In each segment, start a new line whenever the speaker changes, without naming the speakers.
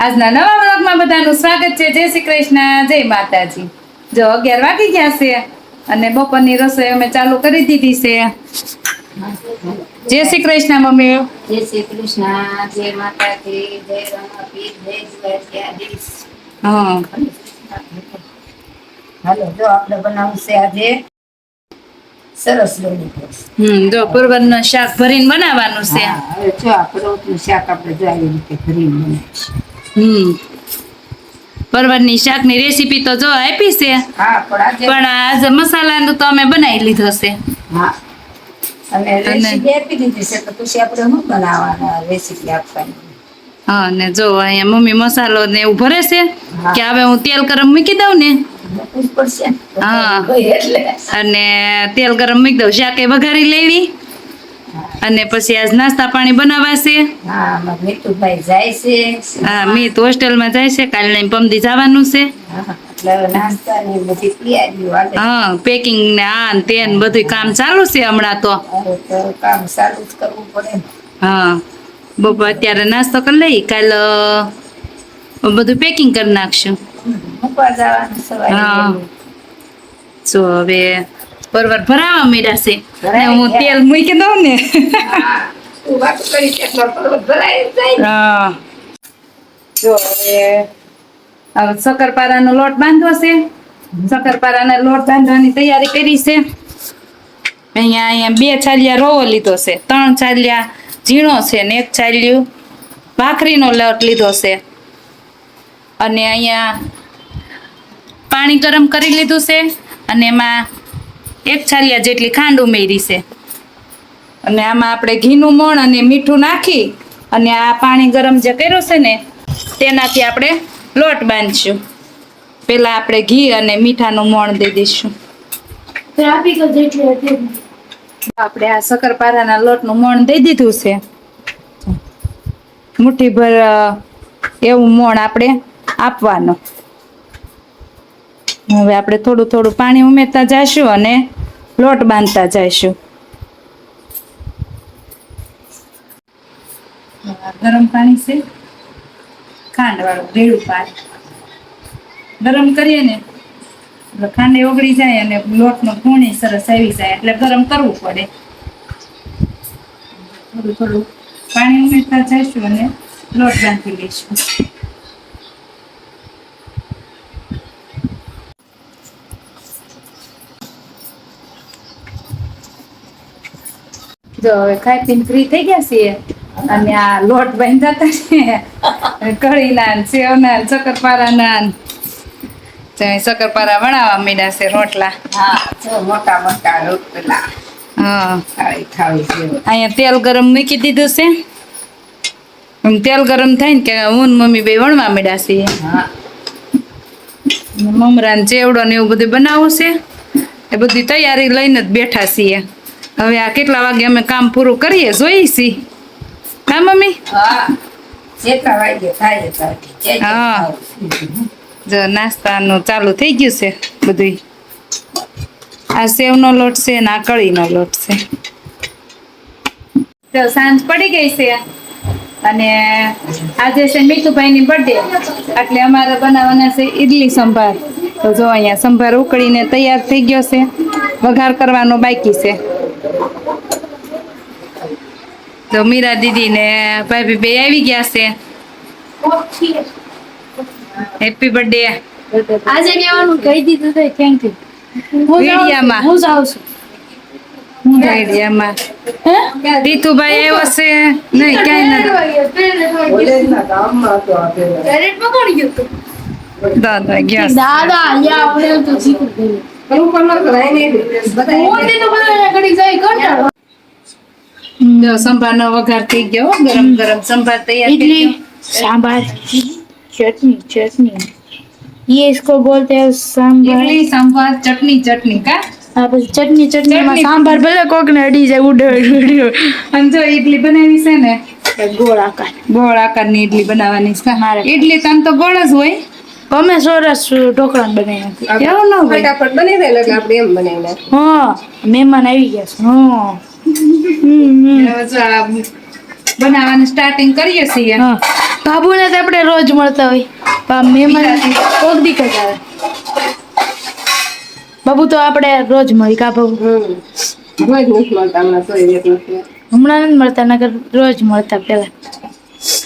આજના નવા વ્લોગમાં બધાનું સ્વાગત છે. જય શ્રી કૃષ્ણ. જય માતાજી. જો અગિયાર વાગી ગયા છે અને બપોરની રસોઈ અમે ચાલુ કરી દીધી છે. જય શ્રી કૃષ્ણ મમ્મી.
જય શ્રી કૃષ્ણ. જય માતાજી. જય રમાપીર. જય
હા.
હાલો જો આપણે બનાવવું છે આજે સરસ
હમ જો પરવરનું શાક ભરીને બનાવવાનું છે.
હવે જો આ પરોઠનું શાક આપણે જો આવી રીતે ભરીને બનાવીશું.
હમ. પરવરની શાકની રેસીપી તો જો આપી છે.
પણ આજે
મસાલાનું તો અમે બનાવી લીધો છે
હા. અને રેસીપી આપી દીધી છે તો પછી આપણે શું બનાવવાના રેસીપી આપવાની?
હા ને જો અહીંયા મમ્મી મસાલો ને એવું ભરે છે કે હવે હું તેલ ગરમ મૂકી દઉં ને. હા. અને તેલ ગરમ મૂકી દઉં. શાકે વઘારી લેવી. અને પછી આજ નાસ્તા પાણી બનાવાશે?
હા મીઠુભાઈ જાય છે.
હા મી તો હોસ્ટેલમાં જાય છે કાલે પમદી જવાનું છે.
હા,
પેકિંગ ને આ ને તે ને બધું કામ ચાલુ છે હમણાં તો.
કામ ચાલુ જ કરવું પડે
હા બપોર અત્યારે નાસ્તો કરી લઈ કાલ બધું પેકિંગ કરી નાખશું. હા. જો હવે પરવર ભરાવા મેળા છે. હું તેલ મૂકી દઉં ને.
જ
હવે શક્કરપારાનો લોટ બાંધવો છે. શક્કરપારાના લોટ બાંધવાની તૈયારી કરી છે. અહીંયા અહીંયા બે છાલિયા રવો લીધો છે. ત્રણ છાલિયા ઝીણો છે ને એક ચાલ્યું ભાખરીનો લોટ લીધો છે. અને અહીંયા પાણી ગરમ કરી લીધું છે. અને એમાં એક છાલિયા જેટલી ખાંડ ઉમેરી છે. અને આમાં આપણે ઘીનું મોણ અને મીઠું નાખી અને આ પાણી ગરમ જે કર્યું છે ને તેનાથી આપણે લોટ બાંધશું. પહેલાં આપણે ઘી અને મીઠાનું મોણ દઈ દઈશું. આપણે આ શક્કરપારાના લોટનું મોણ દઈ દીધું છે. મુઠ્ઠીભર એવું મોણ આપણે આપવાનું. હવે આપણે થોડું થોડું પાણી ઉમેરતા જઈશું અને લોટ બાંધતા જઈશું. ગરમ પાણી છે. ખાંડ વાળું રેડું પાણી. ગરમ કરીએ ને ખાંડ ઓગળી જાય અને લોટનો પૂણી સરસ આવી જાય, એટલે ગરમ કરવું પડે. થોડું થોડું પાણી ઉમેરતા જઈશું અને લોટ બાંધી લઈશું. જો હવે ખાઈ પીને ફ્રી થઈ ગયા છીએ. અને આ લોટ બાંધતા હતા ને કઢીના સેવના શક્કરપારાના શક્કરપારા વણાવવા મીડા છે રોટલા.
હા મોટા મોટા રોટલા.
હા. અહીંયા તેલ ગરમ મૂકી દીધું છે. તેલ ગરમ થાય ને કે હું મમ્મી બે વણવા મીડા છીએ.
હા.
મમરા ને ચેવડો ને એવું બધું બનાવવું છે. એ બધી તૈયારી લઈને જ બેઠા છીએ. હવે આ કેટલા વાગે અમે કામ પૂરું કરીએ? જોઈએ છીએ હા મમ્મી?
હા. જે
નાસ્તાનું ચાલુ થઈ ગયું છે બધું આ સેવનો લોટ છે ને આ કળીનો લોટ છે. તો સાંજ પડી ગઈ છે અને આજે છે મીઠુભાઈની બર્થડે એટલે અમારે બનાવવાના છે ઈડલી સંભાર. તો જો અહીંયા સંભાર ઉકળીને તૈયાર થઈ ગયો છે. વઘાર કરવાનો બાકી છે. તો મીરા દીદી ને ભાભી બે આવી ગયા છે. હેપી બર્થડે
આજે કહેવાનું કહી દીધું તો થેન્ક યુ હું જાઉં છું,
મીડિયામાં.
હું જાઉં છું.
આઈડિયામાં રીતુભાઈ આવ્યો છે. નહીં ક્યાંય નથી? દાદા ગયા
દાદા યા આપણે તો શીખવું જોઈએ.
એવું પણ ન કરાય ને બધા
મોદી તો બધા ઘડી જાય કંટાળો.
જો સંભારનો વઘાર થઈ ગયો હો, ગરમ ગરમ સંભાર તૈયાર થઈ
इडली
ગયો
सांभर चटनी चटनी ये इसको बोलते हैं सांभर
ઈડલી સંભાર ચટણી ચટણી કા
हाँ बस चटनी चटनी में
चटनी।
सांभर भले कोक ने अड़ी जाए उड़े उड़े
અને જો ઈડલી બનાવી છે ને
गोल आकार
ગોળ આકારની ઈડલી બનાવવાની છે કા?
મારે.
ઈડલી તો આમ તો ગોળ જ હોય
અમે સોરસ ઢોકળા બનાવી નાખી
એવું ન
ફટાફટ બની જાય એટલે આપણે એમ બનાવી નાખીએ.
હા મહેમાન આવી ગયા છે. હા.
બનાવવાનું સ્ટાર્ટિંગ કરીએ છીએ.
હા. બાબુને તો આપણે રોજ મળતા હોય. પણ મહેમાન કોક દી આવે. બાબુ તો આપણે રોજ મળી કા બાબુ?
રોજ નથી મળતા હમણાં તો એક નથી.
હમણાં નથી મળતા નગર રોજ મળતા પહેલા.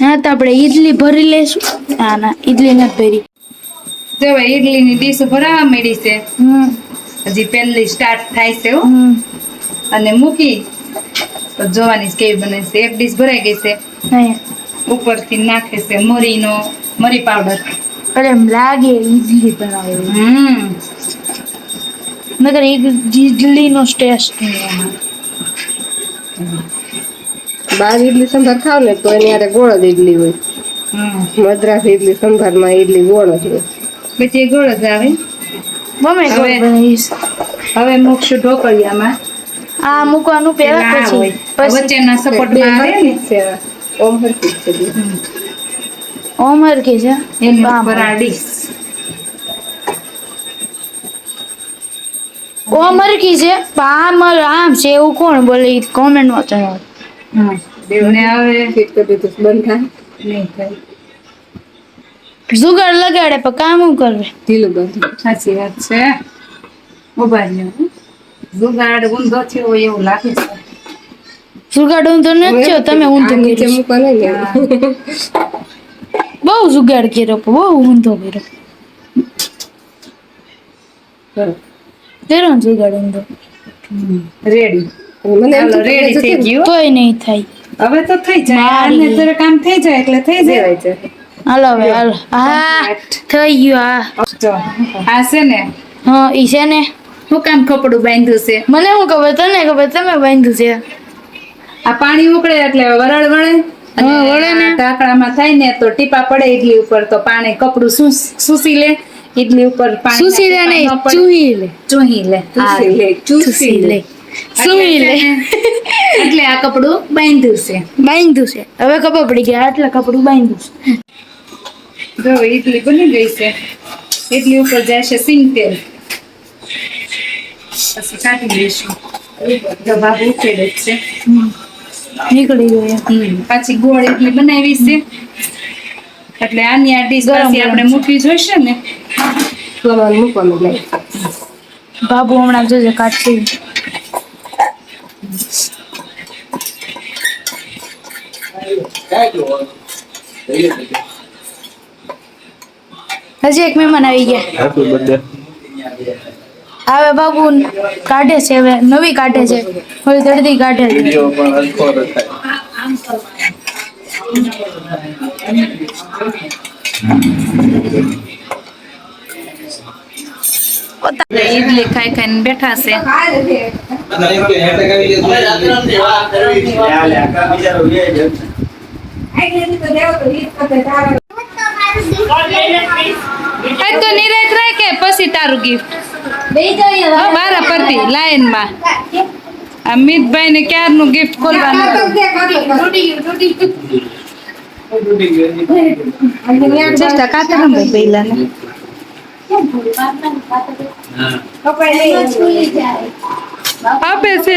હા તો આપણે ઈડલી ભરી લઈશું. ના ના ઈડલી નથી ભરી.
જો ઈડલીની ડીશ ભરાવા મળી છે.
હમ.
હજી પહેલી સ્ટાર્ટ થાય છે અને મૂકી તો જોવાની કેવી બને છે. એક ડીશ ભરાઈ ગઈ છે. ઉપરથી નાખે છે મરીનો મરી પાવડર
અરે એમ લાગે ઈડલી બનાવે
હમ.
ઈડલી ઈડલીનો ટેસ્ટ નહીં
બાર ઈડલી સંભાર ખાવ ને તો એની હારે ગોળ જ ઇડલી હોય.
હમ.
મદ્રાસ ઈડલી સંભારમાં ઈડલી ગોળ જ હોય.
પછી ગોળ જ આવે.
મમ્મી બનાવીશ
હવે મૂકશું ઢોકળિયામાં.
આ મૂકવાનું
પહેલા
પછી.
વચ્ચેના સપોર્ટમાં આવે ને?
હરખી જ છે ઓમ હરખી છે બે.
ઓમર કે છે?
એની. ઉપર આ ડીશ.
છે? પણ આમ આમ છે એવું કોણ બોલે કોમેન્ટમાં જણાવો.
હા દેવને આવે
ફિટ કરી દીધું બંધ થાય.
નહીં થાય.
જુગાડ લગાડે પણ કામ કરવે?
ઢીલું બધું.
સાચી વાત છે. ઊભા રહ્યો જુગાડ ઊંધો થયો હોય એવું લાગે છે.
જુગાડ ઊંધો નથી થયો તમે ઊંધો
નીચે ને
બહુ જુગાડ કર્યો પણ બહુ ઊંધો કર્યો. તેરો જુગાડ ઊંધો?
રેડી.
મને
રેડી થઈ ગયું.
તોય નહીં થાય.
હવે તો થઈ જાય. આને જરા કામ થઈ જાય એટલે થઈ જાય.
છે
હાલો હવે હાલો. હા થઈ ગયું હા.
આ છે ને?
હા ઈ છે ને?
હું કામ કપડું બાંધ્યું છે?
મને હું ખબર તને ખબર તમે બાંધ્યું છે?
આ પાણી ઉકળે એટલે વરાળ વળે. અને
વળે ને.
ઢાંકણામાં થાય ને તો ટીપા પડે ઇડલી ઉપર તો પાણી કપડું સૂસ- લે. ઇડલી ઉપર પાણી
સુસી લે ને ચૂહી લે.
ચૂહી લે
ચૂસી લે
ચૂસી લે. સુઈ લે
એટલે આ કપડું બાંધ્યું છે.
બાંધ્યું છે. હવે ખબર પડી ગયા આટલા કપડું બાંધ્યું છે.
જો ઇડલી બની ગઈ છે. ઇડલી ઉપર જાય છે સિંગ તેલ. પછી કાઢી લઈશું. જો બાબુ ઉકેલે જ છે.
નીકળી ગયો એમ.
પાછી ગોળ ઇડલી બનાવી છે. એટલે આની આ ડીશ પાછી આપણે મૂકવી જોઈશે ને.
તમારે મૂકવાનું લઈ
બાબુ હમણાં જોજે કાઢશે. હજી એક મહેમાન આવી ગયા.
હેપી બર્થડે
હવે બાબુ કાઢે છે હવે નવી કાઢે છે થોડી જલ્દી કાઢે. છે
વીડિયો પણ હલકો રખાય
ઇડલી ખાઈ ખાઈને બેઠા છે. આજ તો નિરાત રાખ કે પછી તારું ગિફ્ટ મારા પરથી લાઈનમાં આ મિતભાઈ ને ક્યારનું ગિફ્ટ ખોલવાનું? ચેષ્ટા કાતે રમે પહેલા ને આપે છે.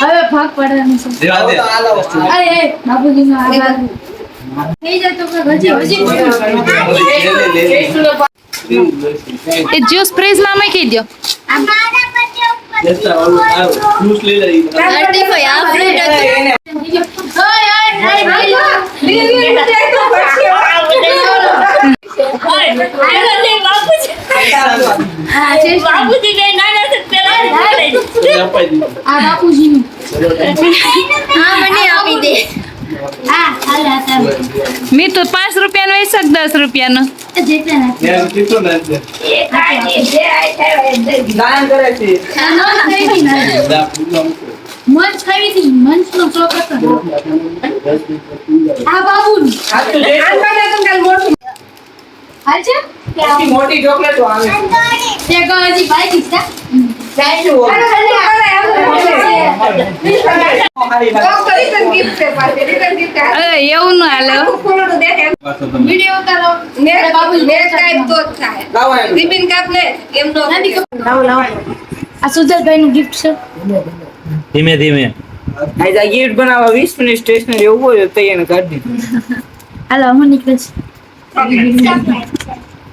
હવે ભાગ પડવાનું છે.
દેવા દે.
અરે એ બાબુજી નો આભાર
જ્યુસ પ્રેઝમાં મૂકી દો
જ્યુસ લઈ લઈ અપાઈ દીધું
આ બાપુજી નું
બરોબર.
હા મને આપી દે.
મી તો પાંચ રૂપિયાનો હોય છે કે દસ રૂપિયાનો?
જેટલા ના
ને
નો.
મોટી ચોકલેટ આવે.
એવું ના હાલે
વીડિયો ઉતારો
ને બાબુ ને ટાઈપ તો થાય. રિબિન કાપ લે. એમ નો
લાવો લાવો આ સુજલભાઈ નું ગિફ્ટ છે
ધીમે ધીમે
આજ આ ગિફ્ટ બનાવવા 20 મિનિટ સ્ટેશનરી એવું હોય તો એને કાઢી દીધું
હાલો હું નીકળું છે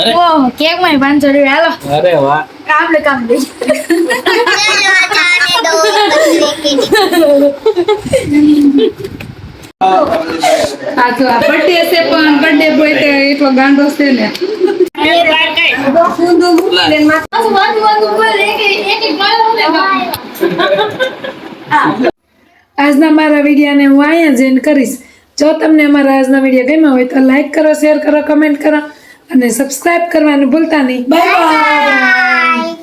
અરે.
ઓહો કેકમાં પાંચસો રૂપિયા હાલો.
અરે વાહ.
કામ લે કામ
લે જો આ બર્થડે છે પણ બર્થડે બોય તે એટલો ગાંડો છે
ને.
આજના મારા વિડીયોને હું અહીંયા જ end કરીશ. જો તમને અમારા આજનો વીડિયો ગમ્યો હોય તો લાઈક કરો શેર કરો કમેન્ટ કરો અને સબસ્ક્રાઇબ કરવાનું ભૂલતા નહીં. Bye bye